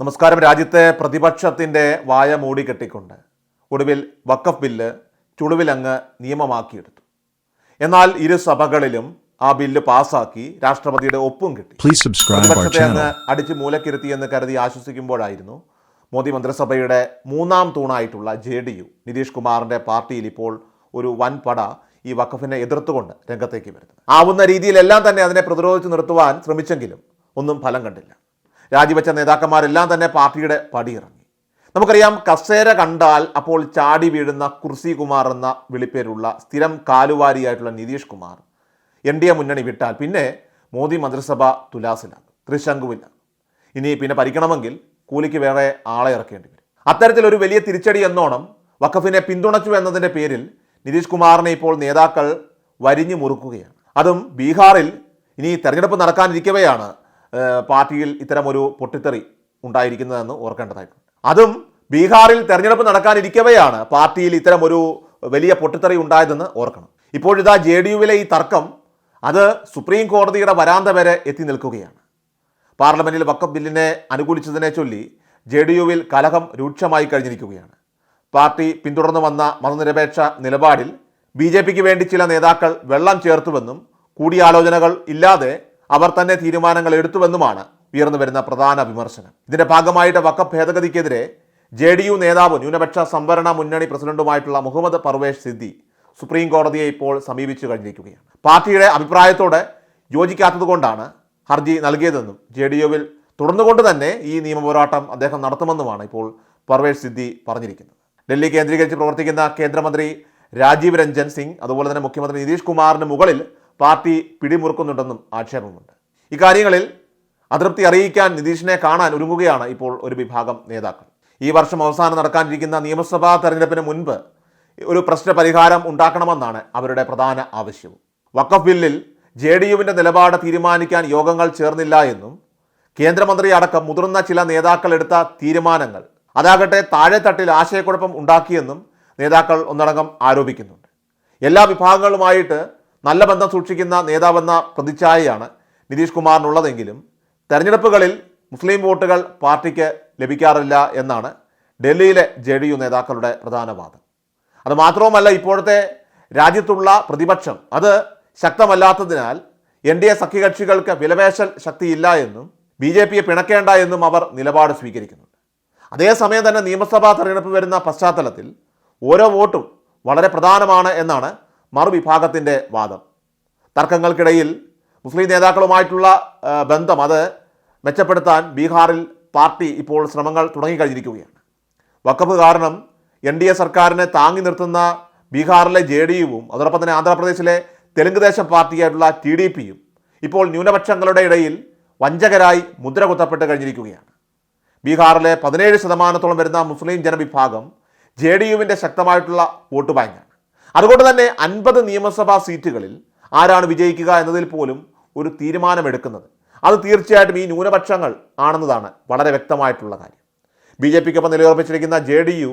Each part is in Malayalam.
നമസ്കാരം. രാജ്യത്തെ പ്രതിപക്ഷത്തിന്റെ വായ മൂടിക്കെട്ടിക്കൊണ്ട് ഒടുവിൽ വക്കഫ് ബില്ല് ചുളുവിലങ്ങ് നിയമമാക്കിയെടുത്തു. എന്നാൽ ഇരു സഭകളിലും ആ ബില്ല് പാസാക്കി രാഷ്ട്രപതിയുടെ ഒപ്പും കിട്ടി. പ്രതിപക്ഷത്തെ അങ്ങ് അടിച്ച് മൂലക്കിരുത്തി എന്ന് കരുതി ആശ്വസിക്കുമ്പോഴായിരുന്നു മോദി മന്ത്രിസഭയുടെ മൂന്നാം തൂണായിട്ടുള്ള ജെ ഡി യു നിതീഷ് കുമാറിന്റെ പാർട്ടിയിൽ ഇപ്പോൾ ഒരു വൻപട ഈ വക്കഫിനെ എതിർത്തുകൊണ്ട് രംഗത്തേക്ക് വരുന്നത്. ആവുന്ന രീതിയിലെല്ലാം തന്നെ അതിനെ പ്രതിരോധിച്ച് നിർത്തുവാൻ ശ്രമിച്ചെങ്കിലും ഒന്നും ഫലം കണ്ടില്ല. രാജിവെച്ച നേതാക്കന്മാരെല്ലാം തന്നെ പാർട്ടിയുടെ പടിയിറങ്ങി. നമുക്കറിയാം കസേര കണ്ടാൽ അപ്പോൾ ചാടി വീഴുന്ന കുർസി കുമാർ എന്ന വിളിപ്പേരുള്ള സ്ഥിരം കാലുവാരിയായിട്ടുള്ള Nitish Kumar N D A മുന്നണി വിട്ടാൽ പിന്നെ മോദി മന്ത്രിസഭ തുലാസിലാണ് ത്രിശങ്കുവില്ല ഇനി പിന്നെ ഭരിക്കണമെങ്കിൽ കൂലിക്ക് വേറെ ആളെ ഇറക്കേണ്ടി വരും. അത്തരത്തിലൊരു വലിയ തിരിച്ചടി എന്നോണം വഖഫിനെ പിന്തുണച്ചു എന്നതിന്റെ പേരിൽ നിതീഷ് കുമാറിനെ ഇപ്പോൾ നേതാക്കൾ വരിഞ്ഞു മുറുക്കുകയാണ്. അതും ബീഹാറിൽ ഇനി തെരഞ്ഞെടുപ്പ് നടക്കാനിരിക്കവെയാണ് പാർട്ടിയിൽ ഇത്തരമൊരു പൊട്ടിത്തെറി ഉണ്ടായിരിക്കുന്നതെന്ന് ഓർക്കേണ്ടതായിട്ടുണ്ട്. അതും ബീഹാറിൽ തെരഞ്ഞെടുപ്പ് നടക്കാനിരിക്കവെയാണ് പാർട്ടിയിൽ ഇത്തരമൊരു വലിയ പൊട്ടിത്തെറി ഉണ്ടായതെന്ന് ഓർക്കണം. ഇപ്പോഴിതാ ജെ ഡി യുവിലെ ഈ തർക്കം അത് സുപ്രീം കോടതിയുടെ വരാന്ത വരെ എത്തി നിൽക്കുകയാണ്. പാർലമെന്റിൽ വക്കഫ് ബില്ലിനെ അനുകൂലിച്ചതിനെ ചൊല്ലി ജെ ഡി യുവിൽ കലഹം രൂക്ഷമായി കഴിഞ്ഞിരിക്കുകയാണ്. പാർട്ടി പിന്തുടർന്നു വന്ന മതനിരപേക്ഷ നിലപാടിൽ ബി ജെ പിക്ക് വേണ്ടി ചില നേതാക്കൾ വെള്ളം ചേർത്തുവെന്നും കൂടിയാലോചനകൾ ഇല്ലാതെ അവർ തന്നെ തീരുമാനങ്ങൾ എടുത്തുവെന്നുമാണ് ഉയർന്നു വരുന്ന പ്രധാന വിമർശനം. ഇതിന്റെ ഭാഗമായിട്ട് വക്ക ഭേദഗതിക്കെതിരെ ജെ ഡി യു നേതാവ് ന്യൂനപക്ഷ സംവരണ മുന്നണി പ്രസിഡന്റുമായിട്ടുള്ള മുഹമ്മദ് പർവേഷ് സിദ്ദി സുപ്രീം കോടതിയെ ഇപ്പോൾ സമീപിച്ചു കഴിഞ്ഞിരിക്കുകയാണ്. പാർട്ടിയുടെ അഭിപ്രായത്തോടെ യോജിക്കാത്തതുകൊണ്ടാണ് ഹർജി നൽകിയതെന്നും ജെ ഡി യുവിൽ തുടർന്നുകൊണ്ട് തന്നെ ഈ നിയമപോരാട്ടം അദ്ദേഹം നടത്തുമെന്നുമാണ് ഇപ്പോൾ പർവേഷ് സിദ്ദി പറഞ്ഞിരിക്കുന്നത്. ഡൽഹി കേന്ദ്രീകരിച്ച് പ്രവർത്തിക്കുന്ന കേന്ദ്രമന്ത്രി രാജീവ് രഞ്ജൻ സിംഗ് അതുപോലെ തന്നെ മുഖ്യമന്ത്രി നിതീഷ് കുമാറിന് മുകളിൽ പാർട്ടി പിടിമുറുക്കുന്നുണ്ടെന്നും ആക്ഷേപമുണ്ട്. ഇക്കാര്യങ്ങളിൽ അതൃപ്തി അറിയിക്കാൻ നിതീഷിനെ കാണാൻ ഒരുങ്ങുകയാണ് ഇപ്പോൾ ഒരു വിഭാഗം നേതാക്കൾ. ഈ വർഷം അവസാനം നടക്കാനിരിക്കുന്ന നിയമസഭാ തെരഞ്ഞെടുപ്പിന് മുൻപ് ഒരു പ്രശ്ന പരിഹാരം ഉണ്ടാക്കണമെന്നാണ് അവരുടെ പ്രധാന ആവശ്യവും. വഖഫ് ബില്ലിൽ ജെ ഡി യുവിന്റെ നിലപാട് തീരുമാനിക്കാൻ യോഗങ്ങൾ ചേർന്നില്ല എന്നും കേന്ദ്രമന്ത്രി അടക്കം മുതിർന്ന ചില നേതാക്കൾ എടുത്ത തീരുമാനങ്ങൾ അതാകട്ടെ താഴെത്തട്ടിൽ ആശയക്കുഴപ്പം ഉണ്ടാക്കിയെന്നും നേതാക്കൾ ഒന്നടങ്കം ആരോപിക്കുന്നുണ്ട്. എല്ലാ വിഭാഗങ്ങളുമായിട്ട് നല്ല ബന്ധം സൂക്ഷിക്കുന്ന നേതാവെന്ന പ്രതിച്ഛായയാണ് നിതീഷ് കുമാറിനുള്ളതെങ്കിലും തെരഞ്ഞെടുപ്പുകളിൽ മുസ്ലിം വോട്ടുകൾ പാർട്ടിക്ക് ലഭിക്കാറില്ല എന്നാണ് ഡൽഹിയിലെ ജെ ഡി യു നേതാക്കളുടെ പ്രധാന വാദം. അത് മാത്രവുമല്ല ഇപ്പോഴത്തെ രാജ്യത്തുള്ള പ്രതിപക്ഷം അത് ശക്തമല്ലാത്തതിനാൽ എൻ ഡി എ സഖ്യകക്ഷികൾക്ക് വിലപേശൽ ശക്തിയില്ല എന്നും ബി ജെ പിയെ പിണക്കേണ്ട എന്നും അവർ നിലപാട് സ്വീകരിക്കുന്നുണ്ട്. അതേസമയം തന്നെ നിയമസഭാ തെരഞ്ഞെടുപ്പ് വരുന്ന പശ്ചാത്തലത്തിൽ ഓരോ വോട്ടും വളരെ പ്രധാനമാണ് എന്നാണ് മറുവിഭാഗത്തിന്റെ വാദം. തർക്കങ്ങൾക്കിടയിൽ മുസ്ലിം നേതാക്കളുമായിട്ടുള്ള ബന്ധം അത് മെച്ചപ്പെടുത്താൻ ബീഹാറിൽ പാർട്ടി ഇപ്പോൾ ശ്രമങ്ങൾ തുടങ്ങിക്കഴിഞ്ഞിരിക്കുകയാണ്. വക്കഫ് കാരണം എൻ ഡി എ സർക്കാരിനെ താങ്ങി നിർത്തുന്ന ബീഹാറിലെ ജെ ഡി യുവും അതോടൊപ്പം തന്നെ ആന്ധ്രാപ്രദേശിലെ തെലുങ്ക് ദേശം പാർട്ടിയായിട്ടുള്ള ടി ഡി പിയും ഇപ്പോൾ ന്യൂനപക്ഷങ്ങളുടെ ഇടയിൽ വഞ്ചകരായി മുദ്ര കുത്തപ്പെട്ട് കഴിഞ്ഞിരിക്കുകയാണ്. ബീഹാറിലെ പതിനേഴ് ശതമാനത്തോളം വരുന്ന മുസ്ലിം ജനവിഭാഗം ജെ ഡി യുവിന്റെ ശക്തമായിട്ടുള്ള വോട്ട് ബാങ്കാണ്. അതുകൊണ്ട് തന്നെ അൻപത് നിയമസഭാ സീറ്റുകളിൽ ആരാണ് വിജയിക്കുക എന്നതിൽ പോലും ഒരു തീരുമാനമെടുക്കുന്നത്. അത് തീർച്ചയായിട്ടും ഈ ന്യൂനപക്ഷങ്ങൾ ആണെന്നതാണ് വളരെ വ്യക്തമായിട്ടുള്ള കാര്യം. ബി ജെ പിക്കൊപ്പം നിലയുറപ്പിച്ചിരിക്കുന്ന ജെ ഡി യു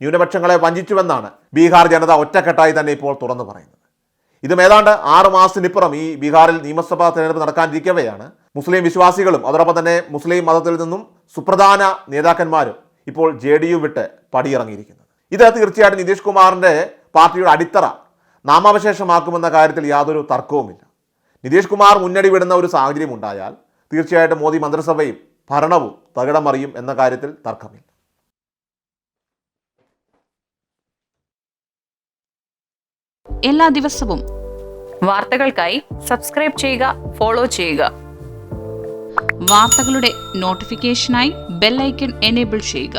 ന്യൂനപക്ഷങ്ങളെ വഞ്ചിച്ചുവെന്നാണ് ബീഹാർ ജനത ഒറ്റക്കെട്ടായി തന്നെ ഇപ്പോൾ തുറന്നു പറയുന്നത്. ഇതും ഏതാണ്ട് ആറ് മാസത്തിനിപ്പുറം ഈ ബീഹാറിൽ നിയമസഭാ തെരഞ്ഞെടുപ്പ് നടക്കാനിരിക്കവെയാണ് മുസ്ലിം വിശ്വാസികളും അതോടൊപ്പം തന്നെ മുസ്ലിം മതത്തിൽ നിന്നും സുപ്രധാന നേതാക്കന്മാരും ഇപ്പോൾ ജെ ഡി യു വിട്ട് പടിയിറങ്ങിയിരിക്കുന്നത്. ഇത് തീർച്ചയായിട്ടും നിതീഷ് കുമാറിന്റെ പാർട്ടിയുടെ അടിത്തറ നാമാവശേഷമാക്കുമെന്ന കാര്യത്തിൽ യാതൊരു തർക്കവുമില്ല. നിതീഷ് കുമാർ മുന്നണി വിടുന്ന ഒരു സാഹചര്യം ഉണ്ടായാൽ തീർച്ചയായിട്ടും മോദി മന്ത്രിസഭയും ഭരണവും തകിടം മറിയും എന്ന കാര്യത്തിൽ തർക്കമില്ല. എല്ലാ ദിവസവും വാർത്തകൾക്കായി സബ്സ്ക്രൈബ് ചെയ്യുക ഫോളോ ചെയ്യുക. വാർത്തകളുടെ നോട്ടിഫിക്കേഷനായി ബെല്ലൈക്കൺ എനേബിൾ ചെയ്യുക.